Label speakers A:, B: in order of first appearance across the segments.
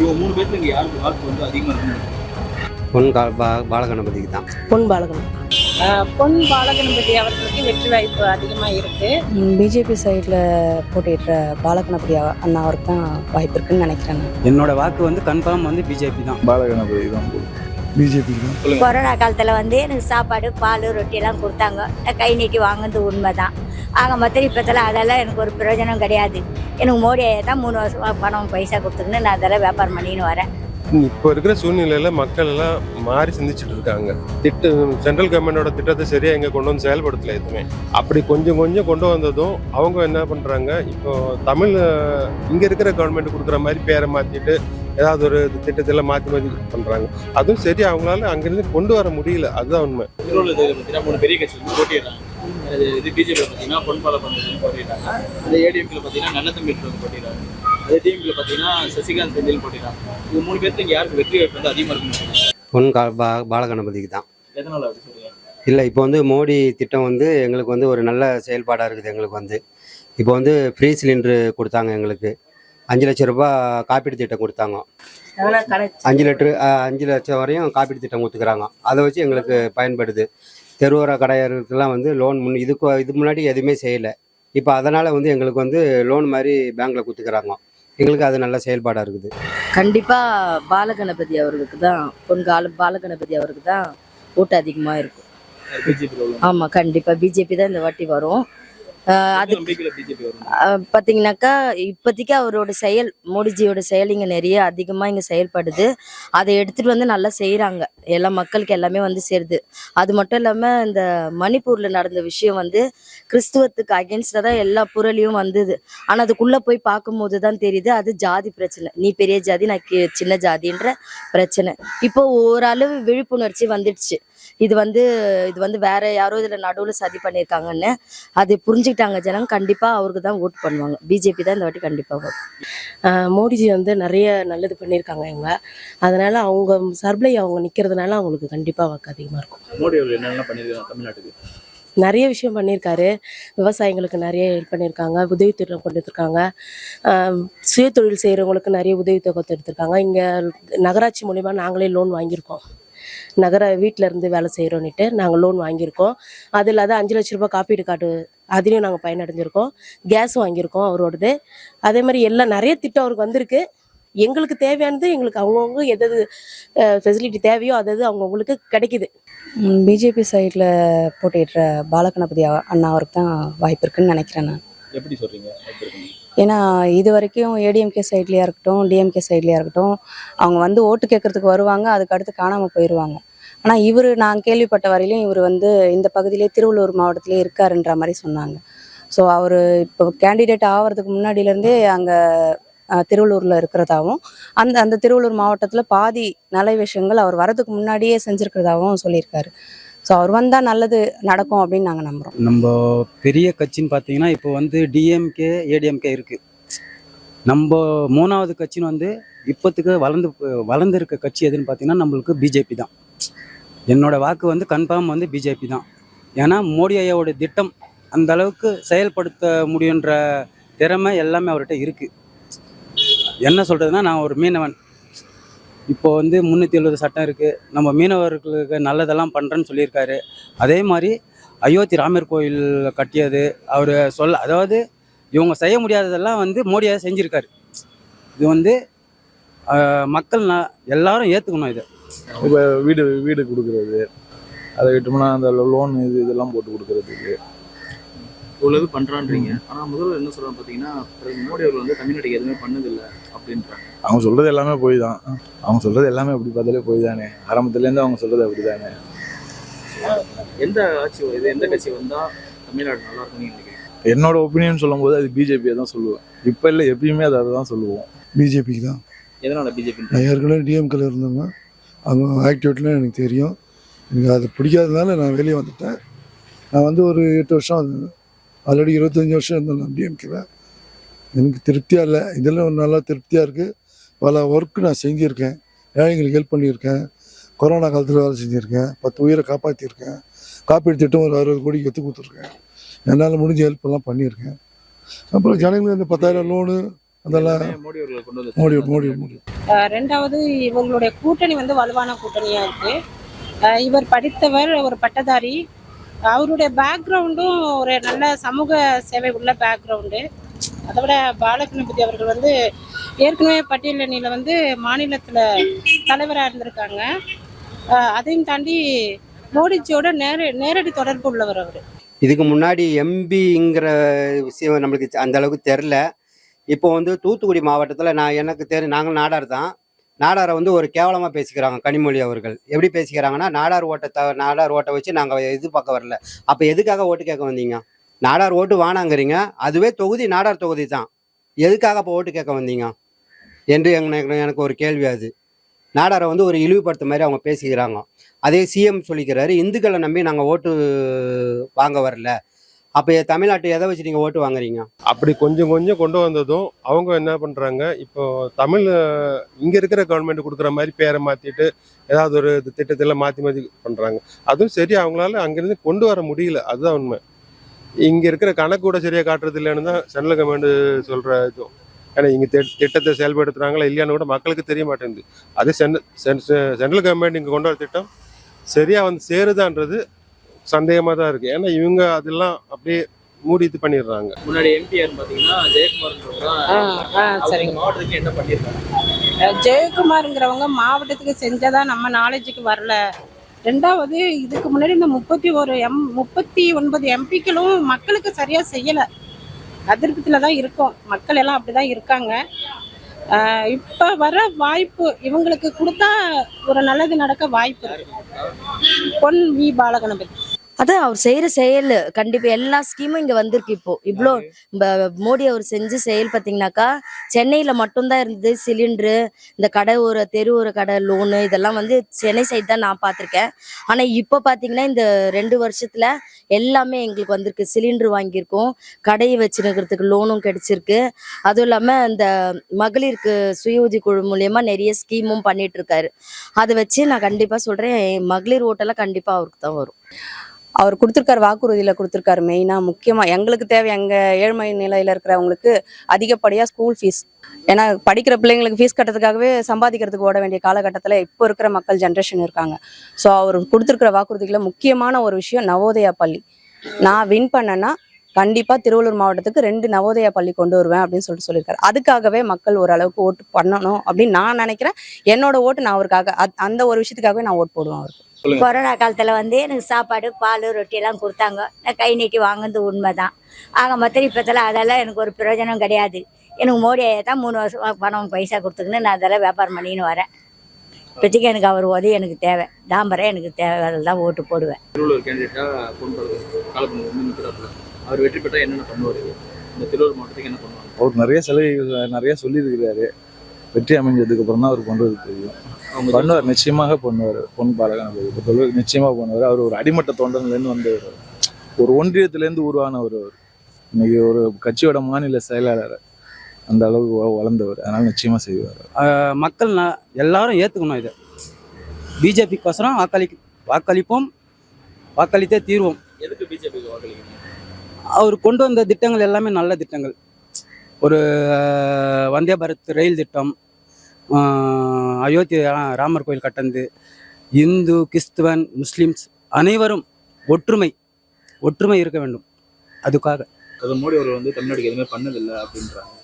A: இவங்க மூணு பேர்த்துல இங்க யாருக்கு வாக்கு வந்து அதிகமா இருக்கு
B: பொன் கா பா பாலகணபதிக்கு தான்.
C: பொன் பாலகன்
D: ஆஹ் பொன் பாலகணபதி அவர்களுக்கு வெற்றி வாய்ப்பு அதிகமாக இருக்கு.
C: பிஜேபி சைடில் போட்டியிடுற பாலகணபதி அண்ணா அவருக்கு தான் வாய்ப்பு இருக்குன்னு நினைக்கிறேன் நான்.
E: என்னோட வாக்கு வந்து கன்ஃபார்ம் வந்து பிஜேபி தான்.
F: பாலகணபதி தான் பிஜேபி
G: கொரோனா காலத்தில் வந்து எனக்கு சாப்பாடு பால் ரொட்டி எல்லாம் கொடுத்தாங்க. கை நீட்டி வாங்குறது உண்மை தான் ஆக மொத்தம் இப்போத்தில் அதெல்லாம் எனக்கு ஒரு பிரயோஜனம் கிடையாது. எனக்கு மோடி தான் மூணு வருஷமா பணம் பைசா கொடுத்துக்கின்னு நான் அதெல்லாம் வியாபாரம் பண்ணின்னு வரேன்.
H: இப்போ இருக்கிற சூழ்நிலையில மக்கள் எல்லாம் மாறி சிந்திச்சுட்டு இருக்காங்க. திட்டம் சென்ட்ரல் கவர்மெண்டோட திட்டத்தை சரியா எங்க கொண்டு வந்து செயல்படுத்தல எதுவுமே. அப்படி கொஞ்சம் கொஞ்சம் கொண்டு வந்ததும் அவங்க என்ன பண்றாங்க இப்போ தமிழ் இங்க இருக்கிற கவர்மெண்ட் கொடுக்குற மாதிரி பேரை மாத்திட்டு ஏதாவது ஒரு திட்டத்தெல்லாம் மாத்தி மாத்தி பண்றாங்க. அதுவும் சரி அவங்களால அங்கிருந்து கொண்டு வர முடியல. அதுதான் உண்மை.
A: பெரிய கட்சி போட்டிடுறாங்க இது பிஜேபி பார்த்தீங்கன்னா பொன் பாலகணபதி போட்டிடுறாங்க அது ஏடிஎம்கில் பார்த்தீங்கன்னா நல்ல தம்பி வந்து போட்டிடுறாங்க அதே டிஎம்கில் பார்த்தீங்கன்னா சசிகாந்த் செந்தில் போட்டிடுறாங்க இது மூணு இங்க யாருக்கு வெற்றி வாய்ப்பு வந்து அதிகமா இருக்குன்னு
B: பொன் கா பா பாலகணபதிக்கு தான்.
A: எதனால அப்படி சொல்றீங்க?
B: இல்லை இப்போ வந்து மோடி திட்டம் வந்து எங்களுக்கு வந்து ஒரு நல்ல செயல்பாடாக இருக்குது எங்களுக்கு வந்து. இப்போ வந்து ஃப்ரீ சிலிண்டரு கொடுத்தாங்க எங்களுக்கு. அஞ்சு லட்ச ரூபாய் காப்பீடு திட்டம் கொடுத்தாங்க. அஞ்சு லிட்டரு அஞ்சு லட்சம் வரையும் காப்பீடு திட்டம் கொடுத்துக்கிறாங்க. அதை வச்சு எங்களுக்கு பயன்படுது. தெருவோர கடையர்களுக்கெல்லாம் வந்து லோன் முன் இதுக்கு இது முன்னாடி எதுவுமே செய்யலை. இப்போ அதனால் வந்து எங்களுக்கு வந்து லோன் மாதிரி பேங்க்கில் கொடுத்துக்கிறாங்க. எங்களுக்கு அது நல்ல செயல்பாடாக இருக்குது.
C: கண்டிப்பாக பாலகணபதி அவர்களுக்கு தான் பொன் கால பாலகணபதி அவருக்கு தான் ஓட்டு அதிகமாக இருக்கும் ஆமாம் கண்டிப்பாக பிஜேபி தான் இந்த வாட்டி வரும். அது பார்த்தீங்கன்னாக்கா இப்போதைக்கு அவரோட செயல் மோடிஜியோட செயல் இங்கே நிறைய அதிகமாக இங்கே செயல்படுது. அதை எடுத்துகிட்டு வந்து நல்லா செய்கிறாங்க எல்லா மக்களுக்கு எல்லாமே வந்து சேருது. அது மட்டும் இல்லாமல் இந்த மணிப்பூரில் நடந்த விஷயம் வந்து கிறிஸ்துவத்துக்கு அகேன்ஸ்டாக தான் எல்லா புரளியும் வந்தது. ஆனால் அதுக்குள்ளே போய் பார்க்கும்போது தான் தெரியுது அது ஜாதி பிரச்சனை. நீ பெரிய ஜாதி நான் சின்ன ஜாதின்ற பிரச்சனை. இப்போ ஓரளவு விழிப்புணர்ச்சி வந்துடுச்சு. இது வந்து இது வந்து வேற யாரோ இதில் நடுவில் சதி பண்ணியிருக்காங்கன்னு அது புரிஞ்சுக்கிட்டாங்க ஜனங்க கண்டிப்பாக அவருக்கு தான் ஓட் பண்ணுவாங்க. பிஜேபி தான் இந்த வாட்டி கண்டிப்பாக
I: மோடிஜி வந்து நிறைய நல்லது பண்ணியிருக்காங்க இவங்க. அதனால அவங்க சார்பில் அவங்க நிற்கிறதுனால அவங்களுக்கு கண்டிப்பாக வாக்கு அதிகமாக இருக்கும்.
A: மோடி அவர்கள் என்னென்ன பண்ணியிருக்காங்க தமிழ்நாட்டுக்கு?
I: நிறைய விஷயம் பண்ணியிருக்காரு. விவசாயிங்களுக்கு நிறைய ஹெல்ப் பண்ணியிருக்காங்க. உதவித்தொகை கொண்டு வந்திருக்காங்க. ஆஹ் சுயதொழில் செய்கிறவங்களுக்கு நிறைய உதவித்தொகை எடுத்திருக்காங்க இங்கே நகராட்சி மூலிமா நாங்களே லோன் வாங்கியிருக்கோம். நகர வீட்டில் இருந்து வேலை செய்கிறோன்னுட்டு நாங்கள் லோன் வாங்கியிருக்கோம். அது இல்லாத அஞ்சு லட்ச ரூபாய் காப்பீடு கார்டு அதுலேயும் நாங்கள் பயனடைஞ்சிருக்கோம். கேஸ் வாங்கியிருக்கோம் அவரோடது. அதே மாதிரி எல்லாம் நிறைய திட்டம் அவருக்கு வந்திருக்கு. எங்களுக்கு தேவையானது எங்களுக்கு அவங்கவுங்க எது ஃபெசிலிட்டி தேவையோ அது அது அவங்கவுங்களுக்கு கிடைக்குது.
C: பிஜேபி சைடில் போட்டியிடுற பாலகணபதி அண்ணா அவருக்கு தான் வாய்ப்பு இருக்குன்னு நினைக்கிறேன் நான்.
A: எப்படி இருக்குன்னு?
C: ஏன்னா இது வரைக்கும் ஏடிஎம்கே சைட்லேயா இருக்கட்டும் டிஎம்கே சைட்லேயா இருக்கட்டும் அவங்க வந்து ஓட்டு கேட்கறதுக்கு வருவாங்க அதுக்கு அடுத்து காணாமல் போயிடுவாங்க ஆனால் இவர் நான் கேள்விப்பட்ட வரையிலும் இவர் வந்து இந்த பகுதியிலே திருவள்ளூர் மாவட்டத்திலே இருக்காருன்ற மாதிரி சொன்னாங்க. ஸோ அவர் இப்போ கேண்டிடேட் ஆகிறதுக்கு முன்னாடியிலேருந்தே அங்கே திருவள்ளூரில் இருக்கிறதாகவும் அந்த அந்த திருவள்ளூர் மாவட்டத்தில் பாதி நல்ல விஷயங்கள் அவர் வரதுக்கு முன்னாடியே செஞ்சுருக்கிறதாகவும் சொல்லியிருக்காரு. ஸோ அவர் வந்தால் நல்லது நடக்கும் அப்படின்னு நாங்கள் நம்புகிறோம்
E: நம்ம பெரிய கட்சின்னு பார்த்தீங்கன்னா இப்போ வந்து டிஎம்கே ஏடிஎம்கே இருக்குது நம்ம மூணாவது கட்சின்னு வந்து இப்போத்துக்கு வளர்ந்து வளர்ந்துருக்க கட்சி எதுன்னு பார்த்தீங்கன்னா நம்மளுக்கு பிஜேபி தான். என்னோடய வாக்கு வந்து கன்ஃபார்ம் வந்து பிஜேபி தான். ஏன்னா மோடி ஐயாவோட திட்டம் அந்த அளவுக்கு செயல்படுத்த முடியுன்ற திறமை எல்லாமே அவர்கிட்ட இருக்குது என்ன சொல்கிறதுனா நான் ஒரு மீனவன். இப்போ வந்து முந்நூற்றி எழுபது சட்டம் இருக்குது நம்ம மீனவர்களுக்கு நல்லதெல்லாம் பண்ணுறேன்னு சொல்லியிருக்காரு. அதே மாதிரி அயோத்தி ராமர் கோயில் கட்டியது. அவர் சொல்ல அதாவது இவங்க செய்ய முடியாததெல்லாம் வந்து மோடியாக செஞ்சுருக்காரு. இது வந்து மக்கள் ந- எல்லாரும் ஏற்றுக்கணும் இதை.
F: இப்போ வீடு வீடு கொடுக்குறது அதை விட்டோம்னா அந்த லோன் இது இதெல்லாம் போட்டு கொடுக்குறதுக்கு
A: இவ்வளவு பண்றான்றீங்க. ஆனா முதல்வர் என்ன சொல்றாங்க பாத்தீங்கன்னா பிரதமர் மோடி அவர்கள் வந்து தமிழ்நாட்டுக்கு எதுவுமே பண்ணதில்லை அப்படின்றாங்க.
F: அவங்க சொல்றது எல்லாமே போய் தான் அவங்க சொல்றது எல்லாமே அப்படி பார்த்தாலே போய் தானே ஆரம்பத்துலேருந்து அவங்க சொல்றது அப்படி தானே
A: எந்த ஆட்சி இது எந்த கட்சி வந்தா தமிழ்நாடு நல்லா நினைக்கிறீங்க?
F: என்னோட ஒப்பீனியன் சொல்லும்போது அது பிஜேபியை தான் சொல்லுவேன். இப்போ இல்லை எப்பயுமே அதை தான் சொல்லுவோம்.
J: பிஜேபிக்கு தான்.
A: எதனால பிஜேபி
J: நான் ஏற்கனவே டிஎம்கேல இருந்தவங்க அவங்க ஆக்டிவிட்டிலாம் எனக்கு தெரியும். எனக்கு அது பிடிக்காததுனால நான் வெளியே வந்துட்டேன். நான் வந்து ஒரு எட்டு வருஷம் ஆல்ரெடி இருபத்தஞ்சி வருஷம் இருந்தேன் நான் டிஎம்கேல எனக்கு திருப்தியாக இல்லை. இதெல்லாம் ஒரு நல்லா திருப்தியாக இருக்குது பல ஒர்க் நான் செஞ்சுருக்கேன். ஏழைங்களுக்கு ஹெல்ப் பண்ணியிருக்கேன். கொரோனா காலத்தில் வேலை செஞ்சுருக்கேன். பத்து உயிரை காப்பாற்றிருக்கேன் காப்பீடு திட்டம் ஒரு அறுபது கோடிக்கு எடுத்து கொடுத்துருக்கேன். என்னால் முடிஞ்ச ஹெல்ப் எல்லாம் பண்ணியிருக்கேன். அப்புறம் ஜனங்களுக்கு அந்த பத்தாயிரம் லோனு அதெல்லாம்
A: மோடி அவர்கள் கொண்டு வந்த
J: மோடி. மோடி
D: ரெண்டாவது இவங்களுடைய கூட்டணி வந்து வலுவான கூட்டணியா இருக்கு. அஹ் இவர் படித்தவர் ஒரு பட்டதாரி. அவருடைய பேக்ரவுண்டும் ஒரு நல்ல சமூக சேவை உள்ள பேக்ரவுண்டு அதை விட பாலகணபதி அவர்கள் வந்து ஏற்கனவே பட்டியலணியில் வந்து மாநிலத்தில் தலைவராக இருந்திருக்காங்க. அதையும் தாண்டி மோடிஜியோட நேர நேரடி தொடர்பு உள்ளவர் அவர்.
B: இதுக்கு முன்னாடி எம்பிங்கிற விஷயம் நம்மளுக்கு அந்த அளவுக்கு தெரில இப்போ வந்து தூத்துக்குடி மாவட்டத்தில் நான் எனக்கு தெரி நாங்கள் நாடார் தான். நாடாரை வந்து ஒரு கேவலமாக பேசிக்கிறாங்க கனிமொழி அவர்கள். எப்படி பேசிக்கிறாங்கன்னா நாடார் ஓட்டை த நாடார் ஓட்டை வச்சு நாங்கள் எதிர்பார்க்க வரல. அப்போ எதுக்காக ஓட்டு கேட்க வந்தீங்க? நாடார் ஓட்டு வானாங்கிறீங்க. அதுவே தொகுதி நாடார் தொகுதி தான். எதுக்காக அப்போ ஓட்டு கேட்க வந்தீங்க? என்று எனக்கு எனக்கு ஒரு கேள்வி அது. நாடாரை வந்து ஒரு இழிவுபடுத்த மாதிரி அவங்க பேசிக்கிறாங்க. அதே சிஎம் சொல்லிக்கிறாரு இந்துக்களை நம்பி நாங்கள் ஓட்டு வாங்க வரல. அப்போ தமிழ்நாட்டு எதை வச்சு நீங்கள் ஓட்டு வாங்குறீங்க?
H: அப்படி கொஞ்சம் கொஞ்சம் கொண்டு வந்ததும் அவங்க என்ன பண்றாங்க இப்போ தமிழ் இங்கே இங்க இருக்கிற கவர்மெண்ட் கொடுக்குற மாதிரி பேரை மாத்திட்டு ஏதாவது ஒரு திட்டத்தில் மாத்தி மாத்தி பண்றாங்க. அதுவும் சரி அவங்களால அங்கிருந்து கொண்டு வர முடியல. அதுதான் உண்மை. இங்க இருக்கிற கணக்கு கூட சரியா காட்டுறது இல்லைன்னு தான் சென்ட்ரல் கவர்மெண்ட் சொல்ற இதுவும் ஏன்னா இங்கே திட்டத்தை செயல்படுத்துகிறாங்களா இல்லையான்னு கூட மக்களுக்கு தெரிய மாட்டேங்குது. அதே சென்ட்ரல் கவர்மெண்ட் இங்கே கொண்டு வர திட்டம் சரியாக வந்து சேருதான்றது சந்தேகமா தான் இருக்கு. ஏன்னா இவங்க அதெல்லாம் அப்படியே மூடி இது பண்ணிடுறாங்க.
A: முன்னாடி எம்பிஆர் பாத்தீங்கன்னா ஜெயக்குமார்
D: ஆ ஆ சரிங்க.
A: மாவட்டத்துக்கு என்ன பண்ணியிருக்காங்க?
D: ஜெயக்குமாருங்கிறவங்க மாவட்டத்துக்கு செஞ்சதா நம்ம நாலேஜுக்கு வரல. ரெண்டாவது இதுக்கு முன்னாடி இந்த முப்பத்தி ஒரு எம் முப்பத்தி ஒன்பது எம்பிக்களும் மக்களுக்கு சரியா செய்யல. அதிருப்தியில தான் இருக்கோம். மக்கள் எல்லாம் அப்படிதான் இருக்காங்க. அஹ் இப்ப வர வாய்ப்பு இவங்களுக்கு கொடுத்தா ஒரு நல்லது நடக்க வாய்ப்பு இருக்கு. பொன் வி. பாலகணபதி.
C: அதான் அவர் செய்யற செயல். கண்டிப்பா எல்லா ஸ்கீமும் இங்க வந்திருக்கு இப்போ. இவ்வளோ மோடி அவர் செஞ்ச செயல் பாத்தீங்கன்னாக்கா சென்னையில மட்டும்தான் இருந்தது சிலிண்டரு இந்த கடை ஒரு தெரு ஒரு கடை லோனு இதெல்லாம் வந்து சென்னை சைடு தான் நான் பார்த்திருக்கேன் ஆனா இப்போ பாத்தீங்கன்னா இந்த ரெண்டு வருஷத்துல எல்லாமே எங்களுக்கு வந்திருக்கு. சிலிண்டர் வாங்கியிருக்கோம் கடையை வச்சிருக்கிறதுக்கு லோனும் கிடைச்சிருக்கு. அதுவும் இல்லாம இந்த மகளிருக்கு சுய உதவி குழு மூலியமா நிறைய ஸ்கீமும் பண்ணிட்டு இருக்காரு. அதை வச்சு நான் கண்டிப்பா சொல்றேன் மகளிர் ஓட்டெல்லாம் கண்டிப்பா அவருக்கு தான் வரும்.
K: அவர் கொடுத்துருக்காரு வாக்குறுதியில் கொடுத்துருக்காரு மெயினாக முக்கியமாக எங்களுக்கு தேவை எங்கள் ஏழ்மை நிலையில் இருக்கிறவங்களுக்கு அதிகப்படியாக ஸ்கூல் ஃபீஸ் ஏன்னா படிக்கிற பிள்ளைங்களுக்கு ஃபீஸ் கட்டுறதுக்காகவே சம்பாதிக்கிறதுக்கு ஓட வேண்டிய காலகட்டத்தில் இப்போ இருக்கிற மக்கள் ஜென்ரேஷன் இருக்காங்க. ஸோ அவர் கொடுத்துருக்கிற வாக்குறுதிகளில் முக்கியமான ஒரு விஷயம் நவோதயா பள்ளி. நான் வின் பண்ணேன்னா கண்டிப்பாக திருவள்ளூர் மாவட்டத்துக்கு ரெண்டு நவோதயா பள்ளி கொண்டு வருவேன் அப்படின்னு சொல்லிட்டு சொல்லியிருக்காரு. அதுக்காகவே மக்கள் ஓரளவுக்கு ஓட்டு பண்ணணும் அப்படின்னு நான் நினைக்கிறேன். என்னோட ஓட்டு நான் அவருக்காக அந்த ஒரு விஷயத்துக்காகவே நான் ஓட்டு போடுவேன் அவருக்கு.
G: கொரோனா காலத்தில் வந்து எனக்கு சாப்பாடு பால் ரொட்டி எல்லாம் கொடுத்தாங்க. நான் கை நீட்டி வாங்குறது உண்மை தான் ஆக மொத்தம் இப்போத்தில் அதெல்லாம் எனக்கு ஒரு பிரயோஜனம் கிடையாது. எனக்கு மோடி தான் மூணு வருஷம் பணம் பைசா கொடுத்துக்கின்னு நான் அதெல்லாம் வியாபாரம் பண்ணின்னு வரேன். இப்போதைக்கு எனக்கு அவர் உதவி எனக்கு தேவை. தாம்பரம் எனக்கு தேவை. அதில் தான் ஓட்டு போடுவேன்.
A: அவர் வெற்றி பெற்றா என்னென்ன பண்ணுவார்? இந்த திருவள்ளூர் மாவட்டத்துக்கு என்ன பண்ணுவாங்க?
F: அவர் நிறைய சலுகைகள் நிறைய சொல்லியிருக்கிறாரு. வெற்றி அமைஞ்சதுக்கு அப்புறம் தான் அவர் பண்ணுறது தெரியும்.
A: அவங்க
F: பண்ணுவார் நிச்சயமாக பண்ணுவார் பொன் பாலகணபதி பொறுத்தளவு நிச்சயமாக பண்ணுவார். அவர் ஒரு அடிமட்ட தொண்டன்லேருந்து வந்தவர் ஒரு ஒன்றியத்திலேருந்து உருவானவர் அவர். இன்னைக்கு ஒரு கட்சியோட மாநில செயலாளர் அந்த அளவுக்கு வளர்ந்தவர். அதனால நிச்சயமா செய்வார்
E: மக்கள் ந- எல்லாரும் ஏற்றுக்கணும் இதை. பிஜேபிக்கோசரம் வாக்களி வாக்களிப்போம் வாக்களித்தே தீர்வோம்.
A: எதுக்கு பிஜேபிக்கு வாக்களிக்கணும்?
E: அவர் கொண்டு வந்த திட்டங்கள் எல்லாமே நல்ல திட்டங்கள். ஒரு வந்தே பாரத் ரயில் திட்டம் அயோத்தி ராமர் கோயில் கட்டந்து இந்து கிறிஸ்துவன் முஸ்லிம்ஸ் அனைவரும் ஒற்றுமை ஒற்றுமை இருக்க வேண்டும். அதுக்காக.
A: அது மோடி அவர் வந்து தமிழ்நாட்டுக்கு எதுவுமே பண்ணதில்லை அப்படின்றாங்க.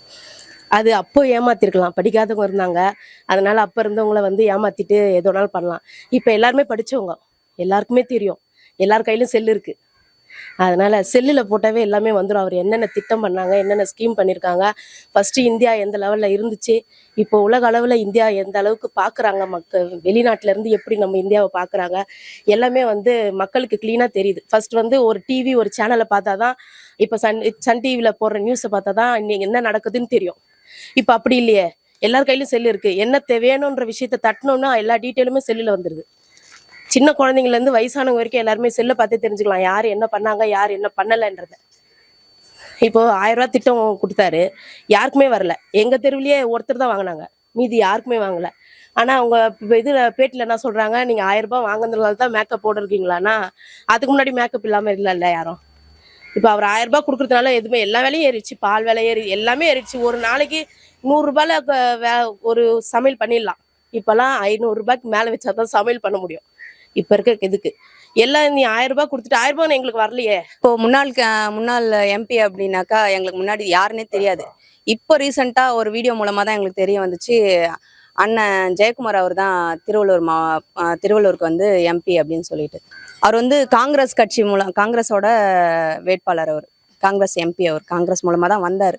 I: அது அப்போ ஏமாத்திருக்கலாம். படிக்காதவங்க இருந்தாங்க. அதனால அப்போ இருந்தவங்கள வந்து ஏமாத்திட்டு எது வேணாலும் பண்ணலாம். இப்போ எல்லாருமே படிச்சவங்க. எல்லாருக்குமே தெரியும். எல்லார் கையிலும் செல் இருக்கு. அதனால செல்லில் போட்டாவே எல்லாமே வந்துடும் அவர் என்னென்ன திட்டம் பண்ணாங்க என்னென்ன ஸ்கீம் பண்ணியிருக்காங்க ஃபஸ்ட்டு இந்தியா எந்த லெவலில் இருந்துச்சு இப்போ உலக அளவில் இந்தியா எந்த அளவுக்கு பார்க்குறாங்க மக்கள் வெளிநாட்டிலேருந்து எப்படி நம்ம இந்தியாவை பார்க்குறாங்க எல்லாமே வந்து மக்களுக்கு க்ளீனாக தெரியுது. ஃபர்ஸ்ட் வந்து ஒரு டிவி ஒரு சேனலை பார்த்தா தான் இப்போ சன் சன் டிவியில் போடுற நியூஸை பார்த்தா தான் இன்னைக்கு என்ன நடக்குதுன்னு தெரியும். இப்போ அப்படி இல்லையே. எல்லார் கையிலும் செல்லு இருக்கு. என்ன தேவையானுன்ற வேணுன்ற விஷயத்த தட்டணும்னா எல்லா டீட்டெயிலுமே செல்லில் வந்துடுது சின்ன குழந்தைங்கலேருந்து வயசானவங்க வரைக்கும் எல்லாருமே செல்லை பார்த்து தெரிஞ்சுக்கலாம். யார் என்ன பண்ணாங்க யார் என்ன பண்ணலைன்றத. இப்போ ஆயிரம் ரூபாய் திட்டம் கொடுத்தாரு. யாருக்குமே வரல. எங்க தெருவிலேயே ஒருத்தர் தான் வாங்கினாங்க. மீதி யாருக்குமே வாங்கல. ஆனா அவங்க இப்ப இது பேட்டில என்ன சொல்றாங்க நீங்க ஆயிரம் ரூபாய் வாங்குனதுனால தான் மேக்கப் போட்டிருக்கீங்களான்னா அதுக்கு முன்னாடி மேக்கப் இல்லாம இல்லைல்ல யாரும். இப்போ அவர் ஆயிரம் ரூபாய் கொடுக்கறதுனால எதுவுமே எல்லா வேலையும் ஏறிடுச்சு. பால் வேலை ஏறி எல்லாமே ஏறிடுச்சு. ஒரு நாளைக்கு நூறுரூபாயில் ஒரு சமையல் பண்ணிடலாம். இப்போல்லாம் ஐநூறுரூபாய்க்கு மேலே வச்சா தான் சமையல் பண்ண முடியும். இப்போ இருக்க இதுக்கு. எல்லாம் நீ ஆயிரம் ரூபாய் கொடுத்துட்டு ஆயிரம் ரூபாய் எங்களுக்கு வரலையே.
K: இப்போ முன்னாள் முன்னாள் எம்பி அப்படின்னாக்கா எங்களுக்கு முன்னாடி யாருன்னே தெரியாது. இப்போ ரீசெண்டாக ஒரு வீடியோ மூலமாக தான் எங்களுக்கு தெரிய வந்துச்சு. அண்ணன் ஜெயக்குமார் அவர் தான் திருவள்ளூர் மா திருவள்ளூருக்கு வந்து எம்பி அப்படின்னு சொல்லிட்டு. அவர் வந்து காங்கிரஸ் கட்சி மூலம் காங்கிரஸோட வேட்பாளர் அவர். காங்கிரஸ் எம்பி அவர். காங்கிரஸ் மூலமாக தான் வந்தார்.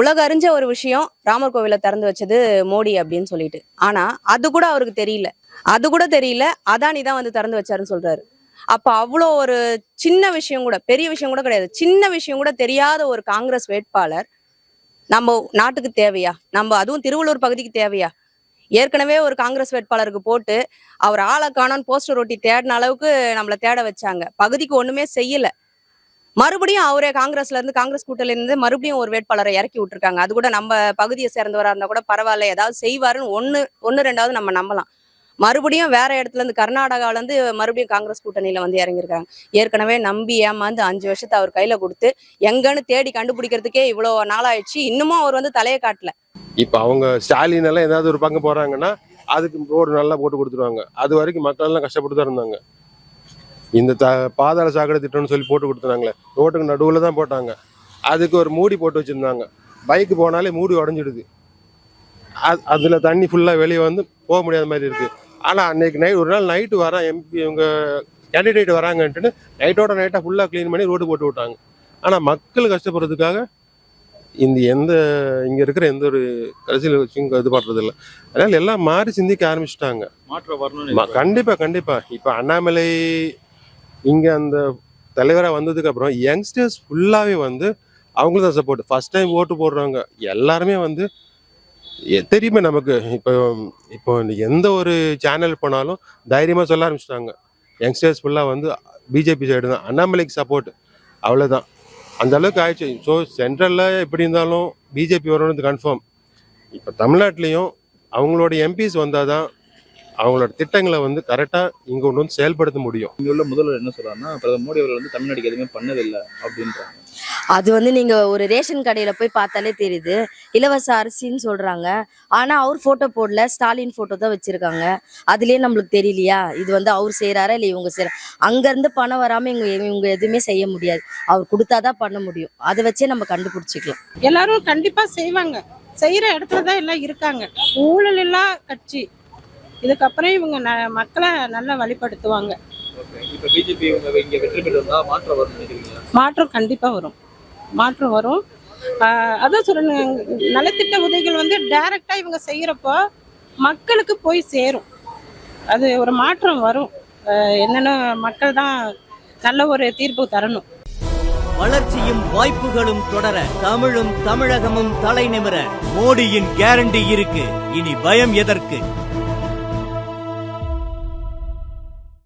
K: உலக அறிஞ்ச ஒரு விஷயம் ராமர் கோவிலை திறந்து வச்சது மோடி அப்படின்னு சொல்லிட்டு. ஆனா அது கூட அவருக்கு தெரியல. அது கூட தெரியல. அதானி தான் வந்து திறந்து வச்சாருன்னு சொல்றாரு. அப்ப அவ்வளோ ஒரு சின்ன விஷயம் கூட பெரிய விஷயம் கூட கிடையாது. சின்ன விஷயம் கூட தெரியாத ஒரு காங்கிரஸ் வேட்பாளர் நம்ம நாட்டுக்கு தேவையா? நம்ம அதுவும் திருவள்ளூர் பகுதிக்கு தேவையா? ஏற்கனவே ஒரு காங்கிரஸ் வேட்பாளருக்கு போட்டு அவர் ஆளை காணோன்னு போஸ்டர் ஒட்டி தேடின அளவுக்கு நம்மளை தேட வச்சாங்க. பகுதிக்கு ஒண்ணுமே செய்யல. மறுபடியும் அவரே காங்கிரஸ்ல இருந்து காங்கிரஸ் கூட்டணியில இருந்து மறுபடியும் ஒரு வேட்பாளரை இறக்கி விட்டுருக்காங்க. அது கூட நம்ம பகுதியை சேர்ந்தவரா இருந்தா கூட பரவாயில்ல. ஏதாவது செய்வாருன்னு ஒன்று ஒன்று ரெண்டாவது நம்ம நம்பலாம். மறுபடியும் வேற இடத்துல இருந்து கர்நாடகாவில இருந்து மறுபடியும் காங்கிரஸ் கூட்டணியில வந்து இறங்கியிருக்காங்க. ஏற்கனவே நம்பி ஏமாந்து அஞ்சு வருஷத்தை அவர் கையில கொடுத்து எங்கன்னு தேடி கண்டுபிடிக்கிறதுக்கே இவ்வளவு நாளாயிடுச்சு. இன்னமும் அவர் வந்து தலையை காட்டல.
H: இப்போ அவங்க ஸ்டாலின் எல்லாம் ஏதாவது ஒரு பங்கு போறாங்கன்னா அதுக்கு ரோடு நல்லா போட்டு கொடுத்துருவாங்க. அது வரைக்கும் மக்கள் எல்லாம் கஷ்டப்பட்டு தான் இருந்தாங்க. இந்த த பாதாள சாக்கடை திட்டம்னு சொல்லி போட்டு கொடுத்துனாங்களே ரோட்டுக்கு நடுவில் தான் போட்டாங்க. அதுக்கு ஒரு மூடி போட்டு வச்சிருந்தாங்க. பைக்கு போனாலே மூடி உடஞ்சிடுது. அது அதில் தண்ணி ஃபுல்லாக வெளியே வந்து போக முடியாத மாதிரி இருக்குது ஆனால் அன்னைக்கு நைட் ஒரு நாள் நைட்டு வர எம்பி இவங்க கேண்டிடேட் வராங்கன்ட்டு நைட்டோட நைட்டாக ஃபுல்லாக க்ளீன் பண்ணி ரோடு போட்டு விட்டாங்க. ஆனால் மக்கள் கஷ்டப்படுறதுக்காக இந்த எந்த இங்கே இருக்கிற எந்த ஒரு அரசியல் வச்சும் இது பண்ணுறது இல்லை அதனால எல்லாம் மாறி சிந்திக்க ஆரம்பிச்சிட்டாங்க.
A: மாற்றம் வரணும்னு
H: ம-
A: எதிர்பார்க்கறீங்க.
H: கண்டிப்பா கண்டிப்பா. இப்ப அண்ணாமலை இங்க அந்த தலைவரா வந்ததுக்கு அப்புறம் யங்ஸ்டர்ஸ் ஃபுல்லாவே வந்து அவங்களுக்கு தான் சப்போர்ட் ஃபர்ஸ்ட் டைம் ஓட்டு போடுறவங்க எல்லாருமே வந்து தெரியுமே நமக்கு. இப்போ இப்போ எந்த ஒரு சேனல் போனாலும் தைரியமாக சொல்ல ஆரம்பிச்சிட்டாங்க. யங்ஸ்டர்ஸ் ஃபுல்லாக வந்து பிஜேபி சைடு தான். அண்ணாமலைக்கு சப்போர்ட் அவ்வளோதான் அந்த அளவுக்கு ஆயிடுச்சு. ஸோ சென்ட்ரலில் எப்படி இருந்தாலும் பிஜேபி வரணுன்றது கன்ஃபார்ம் இப்போ தமிழ்நாட்டிலையும் அவங்களோட எம்பிஸ் வந்தாதான் அவங்களோட திட்டங்களை வந்து கரெக்டாக இங்கே கொண்டு வந்து செயல்படுத்த முடியும்.
A: இங்கே உள்ள முதல்வர் என்ன சொல்கிறாங்கன்னா பிரதமர் மோடி அவர்கள் வந்து தமிழ்நாட்டுக்கு எதுவுமே பண்ணதில்லை அப்படின்றாங்க.
C: அது வந்து நீங்க ஒரு ரேஷன் கடையில போய் பார்த்தாலே தெரியுது. இலவச அரிசின்னு சொல்றாங்க. ஆனா அவர் போட்டோ போடல. ஸ்டாலின் போட்டோ தான் வச்சிருக்காங்க. அதுலயே நம்மளுக்கு தெரியலையா? இது வந்து அவர் செய்யறாரா இல்ல இவங்க செய்யற அங்க இருந்து பணம் வராம இவங்க இவங்க எதுவுமே செய்ய முடியாது. அவர் கொடுத்தாதான் பண்ண முடியும். அதை வச்சே நம்ம கண்டுபிடிச்சிக்கலாம்.
D: எல்லாரும் கண்டிப்பா செய்வாங்க. செய்யற இடத்துல தான் எல்லாம் இருக்காங்க. ஊழல் எல்லாம் கட்சி. இதுக்கப்புறம் இவங்க ந- மக்களை நல்லா வழிபடுத்துவாங்க.
A: மாற்றம் வரும்னு நினைக்கிறீங்களா?
D: மாற்றம் கண்டிப்பா வரும். மாற்றம் வரும். அதான் சொல்றேன் நலத்திட்ட உதவிகள் வந்து டைரக்டா இவங்க செய்யறப்போ மக்களுக்கு போய் சேரும். அது ஒரு மாற்றம் வரும். என்னன்னா மக்கள் தான் நல்ல ஒரு தீர்ப்பு தரணும்.
L: வளர்ச்சியும் வாய்ப்புகளும் தொடர தமிழும் தமிழகமும் தலைநிமிர மோடியின் கேரண்டி இருக்கு. இனி பயம் எதற்கு?